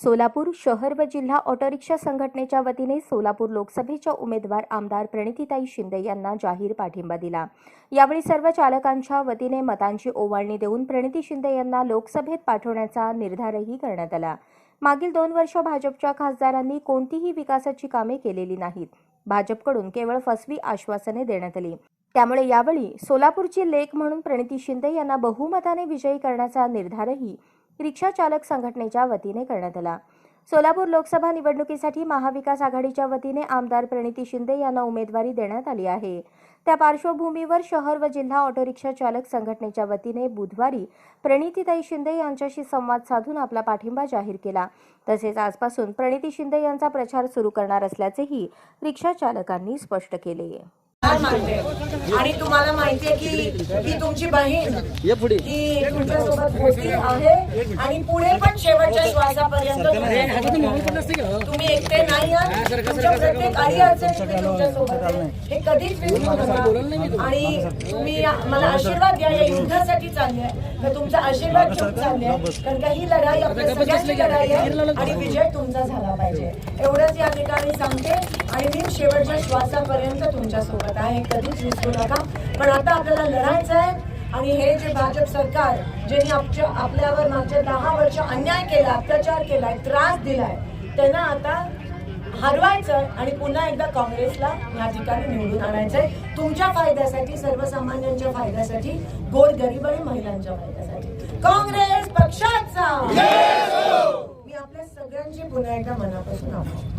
सोलापूर शहर व जिल्हा ऑटोरिक्षा संघटनेच्या वतीने सोलापूर लोकसभेच्या उमेदवार आमदार प्रणितीताई शिंदे यांना जाहीर पाठिंबा दिला. यावेळी सर्व चालकांच्या वतीने मतांची ओवाळणी देऊन प्रणिती शिंदे यांना लोकसभेत पाठवण्याचा निर्धारही करण्यात आला. मागील दोन वर्ष भाजपच्या खासदारांनी कोणतीही विकासाची कामे केलेली नाहीत. भाजपकडून केवळ फसवी आश्वासने देण्यात आली. त्यामुळे यावेळी सोलापूरची लेख म्हणून प्रणिती शिंदे यांना बहुमताने विजयी करण्याचा निर्धारही रिक्षा चालक संघटनेच्या वतीने करण्यात आला. सोलापूर लोकसभा निवडणुकीसाठी महाविकास आघाडीच्या वतीने आमदार प्रणिती शिंदे यांना उमेदवारी देण्यात आली आहे. त्या पार्श्वभूमीवर शहर व जिल्हा ऑटो रिक्षा चालक संघटनेच्या वतीने बुधवारी प्रणितीताई शिंदे यांच्याशी संवाद साधून आपला पाठिंबा जाहीर केला. तसेच आजपासून प्रणिती शिंदे यांचा प्रचार सुरू करणार असल्याचेही रिक्षा चालकांनी स्पष्ट केले. आहे आणि तुम्हाला माहितीये की ही तुमची बहीण ही तुमच्यासोबत होती आहे आणि पुढे पण शेवटच्या श्वासापर्यंत. तुम्ही एकटे नाही आहात. तुमच्या प्रत्येक काही अडचणी मी तुमच्यासोबत. हे कधीच विसरू नका. आणि तुम्ही मला आशीर्वाद द्या या युद्धासाठी चालले आहे. तर तुमचा आशीर्वाद घेऊन चालले कारण का ही लढाई आपल्या सगळ्यांची लढाई आहे आणि विजय तुमचा झाला पाहिजे. एवढंच या ठिकाणी सांगते. आणि मी शेवटच्या श्वासापर्यंत तुमच्यासोबत आहे. हे कधीच विसरू नका. पण आता आपल्याला लढायचं आहे आणि हे जे भाजप सरकार ज्यांनी आपच्या आपल्यावर मागच्या दहा वर्ष अन्याय केला अत्याचार केलाय त्रास दिलाय त्यांना आता हरवायचं आणि पुन्हा एकदा काँग्रेसला या ठिकाणी निवडून आणायचंय. तुमच्या फायद्यासाठी सर्वसामान्यांच्या फायद्यासाठी गोर गरीब आणि महिलांच्या फायद्यासाठी. काँग्रेस पक्षाचा! मी आपल्या सगळ्यांची पुन्हा एकदा मनापासून आभार.